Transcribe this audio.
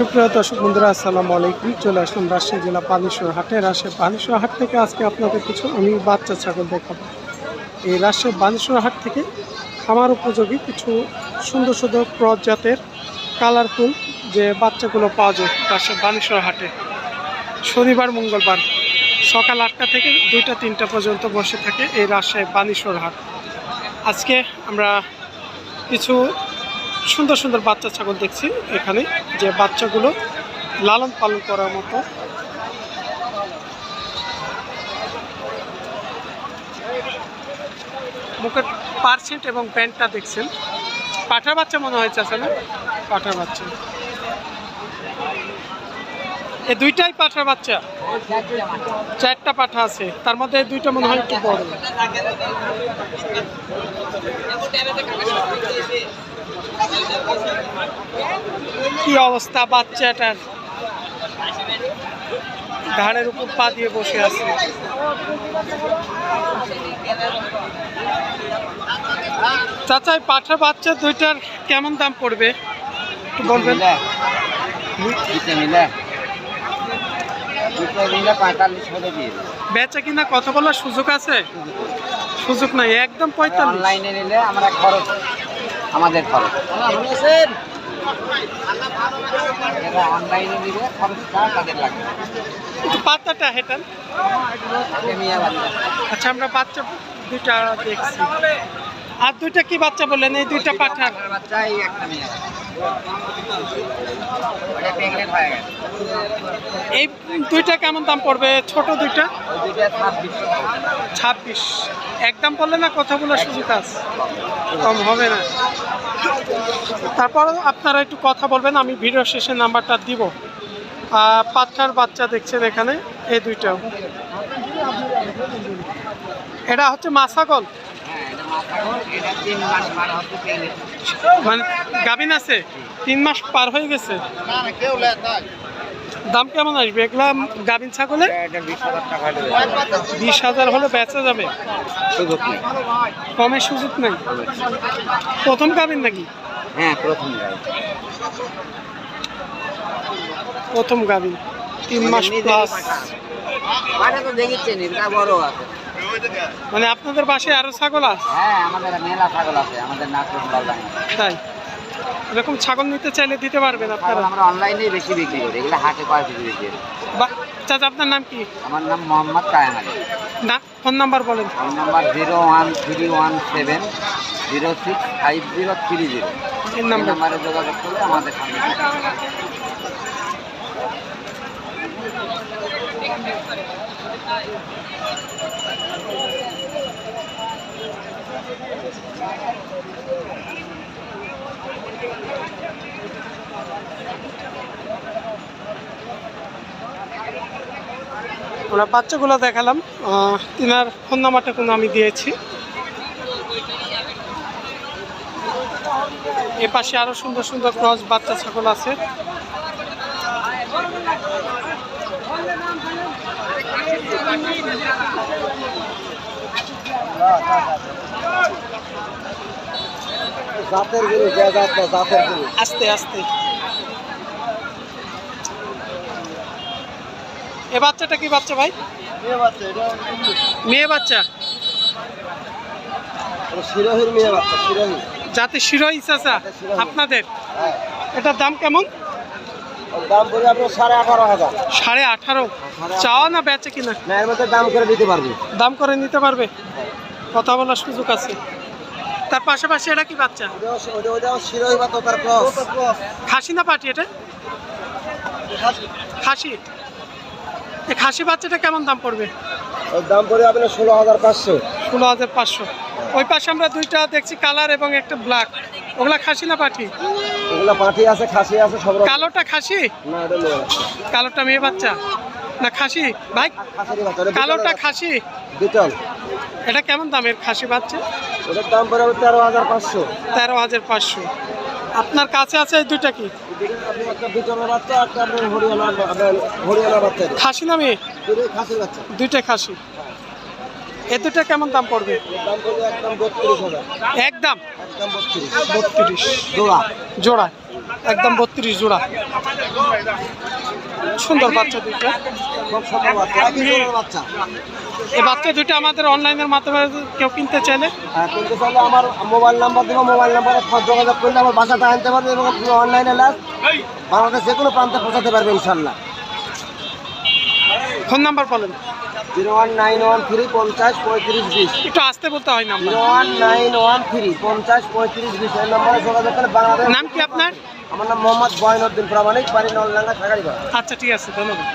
সুপ্রিয় দর্শক বন্ধুরা, আসসালামু আলাইকুম। চলে আসলাম রাজশাহী জেলা পানিশ্বর হাটে। রাজশাহী পানিশ্বর হাট থেকে আজকে আপনাদের কিছু আমি বাচ্চা ছাগল দেখাবো। এই রাজশাহী বানেশ্বর হাট থেকে খামার উপযোগী কিছু সুন্দর সুন্দর ক্রস জাতের কালারফুল যে বাচ্চাগুলো পাওয়া যায় রাজশাহী বানেশ্বর হাটে। শনিবার, মঙ্গলবার সকাল আটটা থেকে দুইটা, তিনটা পর্যন্ত বসে থাকে এই রাজশাহী বানেশ্বর হাট। আজকে আমরা কিছু সুন্দর সুন্দর বাচ্চা ছাগল দেখছি এখানে, যে বাচ্চাগুলো লালন পালন করার মতো। মুখের পার্সেন্ট এবং প্যান্টটা দেখছেন। পাঠার বাচ্চা মনে হয়েছে আসলে, পাঠার বাচ্চা। এই দুইটাই পাঠার বাচ্চা। চারটা পাঠা আছে। তার মধ্যে দুইটা মনে হয় একটু বড়। কি অবস্থা বাচ্চাটার? ঘাড়ের উপর পা দিয়ে বসে আছে। চাচা, এই পাঠার বাচ্চা দুইটার কেমন দাম পড়বে? একটু বলবেন। দুটো মিলে পঁয়তাল্লিশ হলে দিয়ে দেবো বেচা কিনা কথা বলার সুযোগ আছে? সুযোগ নাই একদম পঁয়তাল্লিশ। অনলাইনে নিলে আমরা খরচ আমাদের খরচ। এরা অনলাইনে নিলে খরচটা তাদের লাগবে একটু পাতাটা হেঁটান। আচ্ছা আমরা বাচ্চা দুইটা দেখছি। আর দুইটা কি বাচ্চা বললেন এই দুইটা পাঠার বাচ্চা এই একটা নিয়ে ওটা প্রেগনেন্ট হয়ে গেছে। এই দুইটা কেমন দাম পড়বে? ছোট দুইটা? ছাব্বিশ। একদম বললে না কথা বলার সুযোগ আছে কম হবে না। তারপর আপনারা একটু কথা বলবেন আমি ভিডিও শেষে নাম্বারটা দিব। পাঁচটার বাচ্চা দেখছেন এখানে এই দুইটাও। এটা হচ্ছে মাসাগল মানে গাভিন আছে? তিন মাস পার হয়ে গেছে। দাম কেমন আসবে? এগুলা গাভিন ছাগলে? বিশ হাজার হলে বেচা যাবে। কমের সুযোগ নেই। প্রথম গাভিন নাকি? হ্যাঁ প্রথম প্রথম গাভিন তিন মাস প্লাস এটা বড় আছে। মানে আপনাদের বাসায় আরও ছাগল আছে? হ্যাঁ আমাদের মেলা ছাগল আছে আমাদের লালদাঙ্গা তাই? এরকম ছাগল নিতে চাইলে দিতে পারবেন আপনারা? আমরা অনলাইনে বেশি বিক্রি করি এগুলো হাটে কয় কেজি বিক্রি করি চাচা আপনার নাম কি? আমার নাম মোহাম্মদ কায়াম আলী। না ফোন নাম্বার বলেন। Phone number zero one three one seven zero six five zero three zero. এই নাম্বারে। যোগাযোগ করলে আমাদের সঙ্গে আমরা বাচ্চাগুলো দেখালাম। তিনার ফোন নাম্বারটা কোনো আমি দিয়েছি। এ পাশে আরও সুন্দর সুন্দর ক্রস বাচ্চা ছাগল আছে। জাতের যে জাত জাতের আস্তে আস্তে। এ বাচ্চাটা কি বাচ্চা ভাই? মেয়ে বাচ্চা শিরোহির মেয়ে বাচ্চা শিরোহি যাতে শিরোই চাচা আপনাদের? হ্যাঁ। এটার দাম কেমন? দাম পড়বে আপনার সাড়ে আঠারো হাজার। সাড়ে আঠারো? চাওয়া না বেচে কিনা? না এর মধ্যে দাম করে দিতে পারব। দাম করে নিতে পারবে? কথা বলার সুযোগ আছে। তার পাশাপাশি এটা কি বাচ্চা? খাসি না পাটি এটা? খাসি। এই খাসি বাচ্চাটা কেমন দাম পড়বে? দাম পড়বে আপনার ষোলো হাজার পাঁচশো। ষোলো হাজার পাঁচশো। ওই পাশে আমরা দুইটা দেখছি কালার এবং একটা ব্ল্যাক। ওগুলা খাসি না পাটি ওগুলো পাঠি আছে খাসি আছে সব রকম। কালোটা খাসি? না এটা মেয়ে কালোটা মেয়ে বাচ্চা? না খাসি? ভাই কালোটা খাসি? বিটল এটা কেমন দামের খাসি বাচ্চা? ওটার দাম পড়বে তেরো হাজার পাঁচশো। তেরো হাজার পাঁচশো। আপনার কাছে আছে এই দুইটা কি? খাসি না মেয়ে? দুইটা খাসি। এ দুটা কেমন দাম পড়বে? দাম পড়বে একদম। একদম বত্রিশ বত্রিশ জোড়া। জোড়া একদম বত্রিশ জোড়া। সুন্দর বাচ্চা দুইটা। বাচ্চা এই বাচ্চা দুইটা আমাদের অনলাইনের মাধ্যমে কেউ কিনতে চাইলে? হ্যাঁ কিন্তু চাইলে আমার মোবাইল নাম্বার দেবো মোবাইল নাম্বারে যোগাযোগ করলে আমার বাসাটা আনতে পারবে এবং অনলাইনে লাভ বাংলাদেশ যে কোনো প্রান্তে পৌঁছাতে পারবে ইনশাল্লাহ ফোন নাম্বার বলেন। Zero one nine one three পঞ্চাশ পঁয়ত্রিশ বিশ। একটু আসতে বলতে হয় number. Zero one nine one three পঞ্চাশ পঁয়ত্রিশ বিশ। এই নম্বরে যোগাযোগ করে বাংলাদেশ নাম কি আপনার? আমার নাম মোহাম্মদ বয়নউদ্দিন প্রামাণিক বাড়ি নলডাঙ্গা আচ্ছা ঠিক আছে ধন্যবাদ।